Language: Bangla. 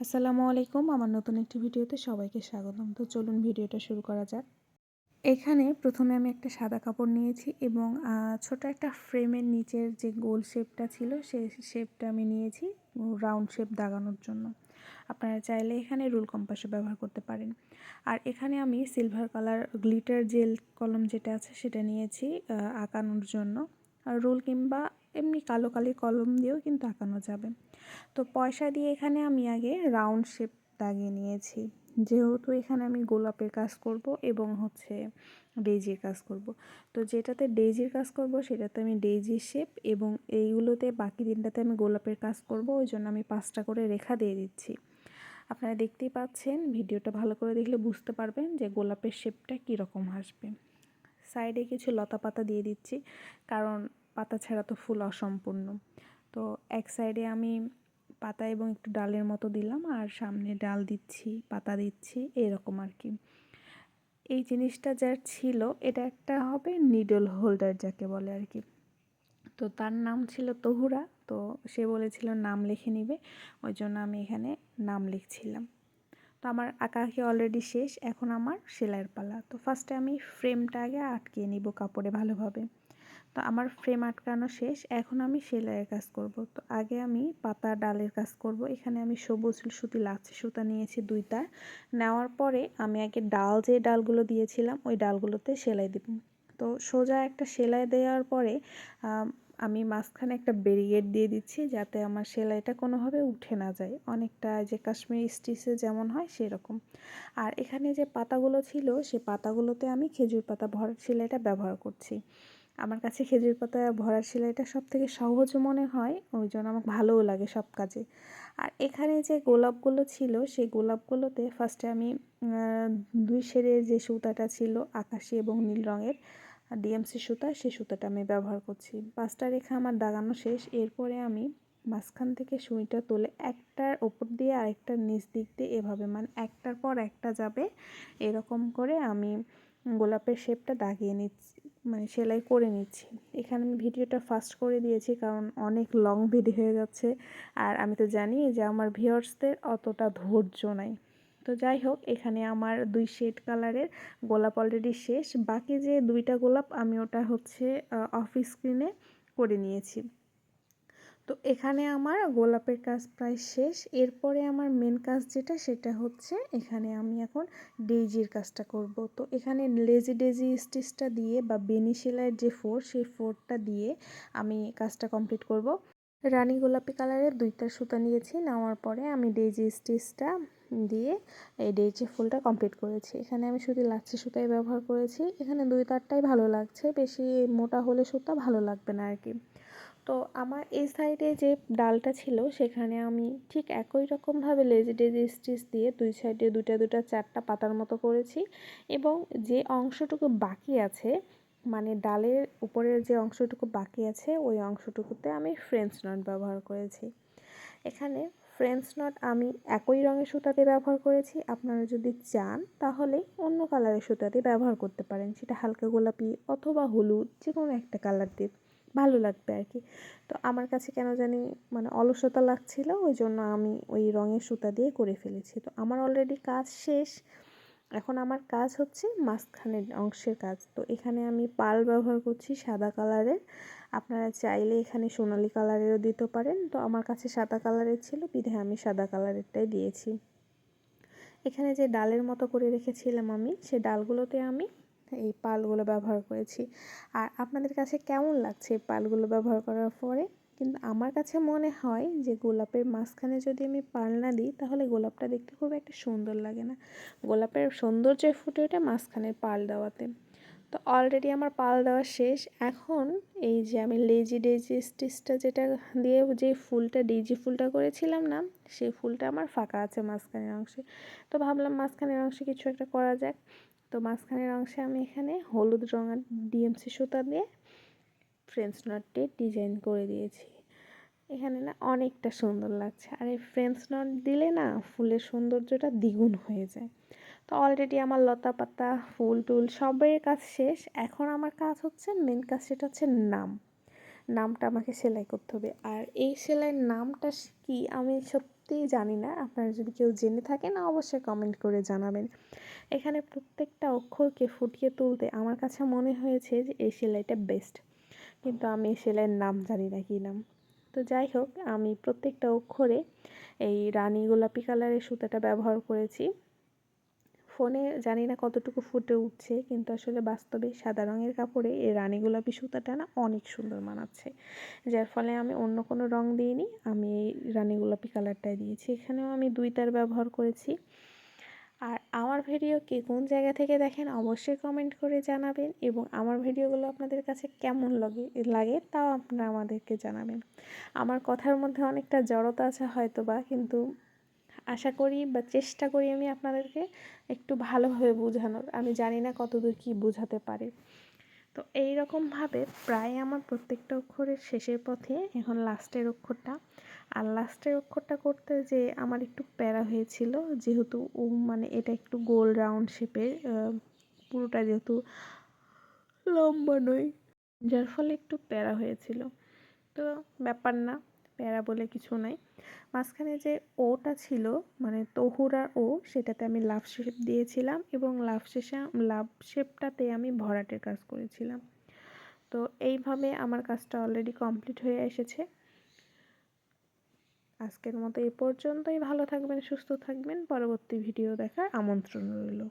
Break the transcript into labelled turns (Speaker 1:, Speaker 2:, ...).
Speaker 1: আসসালামু আলাইকুম, আমার নতুন একটি ভিডিওতে সবাইকে স্বাগতম। তো চলুন ভিডিওটা শুরু করা যাক। এখানে প্রথমে আমি একটা সাদা কাপড় নিয়েছি এবং ছোট একটা ফ্রেমের নিচের যে গোল শেপটা ছিল সেই শেপটা আমি নিয়েছি রাউন্ড শেপ দাগানোর জন্য। আপনারা চাইলে এখানে রুল কম্পাসও ব্যবহার করতে পারেন। আর এখানে আমি সিলভার কালার গ্লিটার জেল কলম যেটা আছে, সেটা নিয়েছি আঁকানোর জন্য। রুল কিংবা এমনি কালো কালি কলম দিয়েও কিন্তু আঁকানো যাবে। তো পয়সা দিয়ে এখানে আমি আগে রাউন্ড শেপ দাগিয়ে নিয়েছি। যেহেতু এখানে আমি গোলাপের কাজ করব এবং হচ্ছে ডেইজির কাজ করব। তো যেটাতে ডেজির কাজ করব সেটাতে আমি ডেইজির শেপ এবং এইগুলোতে বাকি দিনটাতে আমি গোলাপের কাজ করব, ওই জন্য আমি পাঁচটা করে রেখা দিয়ে দিচ্ছি। আপনারা দেখতেই পাচ্ছেন, ভিডিওটা ভালো করে দেখলে বুঝতে পারবেন যে গোলাপের শেপটা কীরকম আসবে। সাইডে কিছু লতা পাতা দিয়ে দিচ্ছি, কারণ পাতা ছাড়া তো ফুল অসম্পূর্ণ। তো এক সাইডে আমি পাতা এবং একটু ডালের মতো দিলাম, আর সামনে ডাল দিচ্ছি, পাতা দিচ্ছি, এরকম আর কি। এই জিনিসটা যার ছিল, এটা একটা হবে নিডল হোল্ডার যাকে বলে আর কি। তো তার নাম ছিল তহুরা, তো সে বলেছিল নাম লিখে নিবে, ওই জন্য আমি এখানে নাম লিখছিলাম। তো আমার আঁকা আঁকি অলরেডি শেষ, এখন আমার সেলাইয়ের পালা। তো ফার্স্টে আমি ফ্রেমটা আগে আটকিয়ে নিব কাপড়ে ভালোভাবে। তো আমার ফ্রেম আটকানো শেষ, এখন আমি সেলাইয়ের কাজ করব। তো আগে আমি পাতা ডালের কাজ করব, এখানে আমি সবুজ সুতি লাচ্ছি সুতা নিয়েছি দুই নেওয়ার পরে আমি আগে ডাল, যে ডালগুলো দিয়েছিলাম, ওই ডালগুলোতে সেলাই দেব। তো সোজা একটা সেলাই দেওয়ার পরে আমি মাঝখানে একটা ব্যারিগেড দিয়ে দিচ্ছি যাতে আমার সেলাইটা কোনোভাবে উঠে না যায়। অনেকটা যে কাশ্মীরি স্টিচে যেমন হয় সেরকম। আর এখানে যে পাতাগুলো ছিল, সে পাতাগুলোতে আমি খেজুর পাতা ভরার সেলাইটা ব্যবহার করছি। আমার কাছে খেজুর পাতা ভরার সেলাইটা সব থেকে সহজ মনে হয়, ওই জন্য আমার ভালোও লাগে সব কাজে। আর এখানে যে গোলাপগুলো ছিল সেই গোলাপগুলোতে ফার্স্টে আমি দুই শেরের যে সুতাটা ছিল, আকাশি এবং নীল রঙের ডিএমসি সুতা সেই সুতাটা আমি ব্যবহার করছি। পাঁচটা রেখা আমার দাগানো শেষ। এরপরে আমি মাঝখান থেকে সুইটা তুলে একটার ওপর দিয়ে আরেকটার নিচ দিক দিয়ে এভাবে মানে একটার পর একটা যাবে, এরকম করে আমি গোলাপের শেপটা দাগিয়ে নিচ্ছি মানে সেলাই করে নিচ্ছি। এখানে আমি ভিডিওটা ফাস্ট করে দিয়েছি, কারণ অনেক লং ভিডিও হয়ে যাচ্ছে। আর আমি তো জানি যে আমার ভিউয়ার্সদের অতটা ধৈর্য নাই। তো যাই হোক এখানে আমার দুই শেড কালারের গোলাপ অলরেডি শেষ। বাকি যে দুইটা গোলাপ আমি ওটা হচ্ছে অফিস স্ক্রিনে করে নিয়েছি। তো এখানে আমার গোলাপের কাজ প্রায় শেষ। এরপরে আমার মেন কাজ যেটা, সেটা হচ্ছে এখানে আমি এখন ডেইজির কাজটা করব। তো এখানে লেজি ডেজি স্টিচটা দিয়ে বা বেনি সেলাইয়ের যে ফোর সেই ফোরটা দিয়ে আমি কাজটা কমপ্লিট করব। রানী গোলাপি কালারের দুইটা সুতা নিয়েছি। নেওয়ার পরে আমি ডেইজি স্টিচটা দিয়ে এই ডেইজি ফুলটা কমপ্লিট করেছি। এখানে আমি শুধু লাচ্ছি সুতাই ব্যবহার করেছি। এখানে দুই তারটাই ভালো লাগছে। বেশি মোটা হলে সুতা ভালো লাগবে না আর কি তো আমার এই সাইডে যে ডালটা ছিল, সেখানে আমি ঠিক একই রকমভাবে লেজি ডেজি স্টিচ দিয়ে দুই সাইডে দুটা দুটা চারটা পাতার মতো করেছি এবং যে অংশটুকু বাকি আছে মানে ডালের উপরের যে অংশটুকু বাকি আছে, ওই অংশটুকুতে আমি ফ্রেঞ্চ নট ব্যবহার করেছি। এখানে ফ্রেঞ্চ নট আমি একই রঙের সুতাতে ব্যবহার করেছি। আপনারা যদি চান, তাহলে অন্য কালারের সুতাতে ব্যবহার করতে পারেন। সেটা হালকা গোলাপি অথবা হলুদ যে কোনো একটা কালার দিয়ে ভালো লাগবে আর কি। তো আমার কাছে কেন জানি মানে অলসতা লাগছিল, ওই জন্য আমি ওই রঙের সুতা দিয়ে করে ফেলেছি। তো আমার অলরেডি কাজ শেষ। এখন আমার কাজ হচ্ছে মাঝখানের অংশের কাজ। তো এখানে আমি পাল ব্যবহার করছি সাদা কালারের। আপনারা চাইলে এখানে সোনালি কালারেরও দিতে পারেন। তো আমার কাছে সাদা কালারের ছিল বিধে আমি সাদা কালারেরটাই দিয়েছি। এখানে যে ডালের মতো করে রেখেছিলাম আমি, সে ডালগুলোতে আমি এই পালগুলো ব্যবহার করেছি। আর আপনাদের কাছে কেমন লাগছে এই পালগুলো ব্যবহার করার পরে? কিন্তু আমার কাছে মনে হয় যে গোলাপের মাঝখানে যদি আমি পাল না দিই, তাহলে গোলাপটা দেখতে খুব একটা সুন্দর লাগে না। গোলাপের সৌন্দর্য ফুটে ওঠে মাঝখানের পাল দেওয়াতে। তো অলরেডি আমার পাল দেওয়া শেষ। এখন এই যে আমি লেজি ডেজি স্টিচটা যেটা দিয়ে যে ফুলটা ডেজি ফুলটা করেছিলাম না সেই ফুলটা আমার ফাঁকা আছে মাঝখানের অংশে। তো ভাবলাম মাঝখানের অংশে কিছু একটা করা যাক। তো মাঝখানের অংশে আমি এখানে হলুদ রঙের ডিএমসি সুতা দিয়ে ফ্রেঞ্চ নটটি ডিজাইন করে দিয়েছি। এখানে না অনেকটা সুন্দর লাগছে। আর এই ফ্রেঞ্চ নট দিলে না ফুলের সৌন্দর্যটা দ্বিগুণ হয়ে যায়। তো অলরেডি আমার লতা পাতা, ফুল টুল সবের কাজ শেষ। এখন আমার কাজ হচ্ছে মেন কাজ সেটা হচ্ছে নাম। নামটা আমাকে সেলাই করতে হবে। আর এই সেলাইয়ের নামটা কি আমি সত্যিই জানি না। আপনারা যদি কেউ জেনে থাকেন, অবশ্যই কমেন্ট করে জানাবেন। এখানে প্রত্যেকটা অক্ষরকে ফুটিয়ে তুলতে আমার কাছে মনে হয়েছে যে এই সেলাইটা বেস্ট কিন্তু আমি সেলাইয়ের নাম জানি না কী নাম। তো যাই হোক, আমি প্রত্যেকটা অক্ষরে এই রানী গোলাপি কালারের সুতাটা ব্যবহার করেছি। ফোনে জানি না কতটুকু ফুটে উঠছে, কিন্তু আসলে বাস্তবে সাদা রঙের কাপড়ে এই রানী গোলাপি সুতাটা না অনেক সুন্দর মানাচ্ছে। যার ফলে আমি অন্য কোনো রং দিইনি, আমি এই রানী গোলাপি কালারটাই দিয়েছি। এখানেও আমি দুই তার ব্যবহার করেছি। আর আমার ভিডিও কে কোন জায়গা থেকে দেখেন অবশ্যই কমেন্ট করে জানাবেন এবং আমার ভিডিওগুলো আপনাদের কাছে কেমন লাগে লাগে তাও আপনারা আমাদেরকে জানাবেন। আমার কথার মধ্যে অনেকটা জড়তা আছে হয়তো বা কিন্তু আশা করি বা চেষ্টা করি আমি আপনাদেরকে একটু ভালোভাবে বোঝানোর। আমি জানি না কতদূর কী বোঝাতে পারি। তো এই রকমভাবে প্রায় আমার প্রত্যেকটা অক্ষরের শেষের পথে এখন লাস্টের অক্ষরটা। আর লাস্টের অক্ষরটা করতে যে আমার একটু প্যারা হয়েছিল, যেহেতু ও মানে এটা একটু গোল রাউন্ড শেপের পুরোটা যেহেতু লম্বা নয়, যার ফলে একটু প্যারা হয়েছিল। তো ব্যাপার না। প্যারা বলে কিছু নাই। মাঝখানে যে ওটা ছিল মানে তহুরা ও, সেটাতে আমি লাভ শেপ দিয়েছিলাম এবং লাভ শেষে লাভ শেপটাতে আমি ভরাটের কাজ করেছিলাম। তো এইভাবে আমার কাজটা অলরেডি কমপ্লিট হয়ে এসেছে। আজকের মতো এই পর্যন্তই। ভালো থাকবেন, সুস্থ থাকবেন। পরবর্তী ভিডিও দেখার আমন্ত্রণ রইল।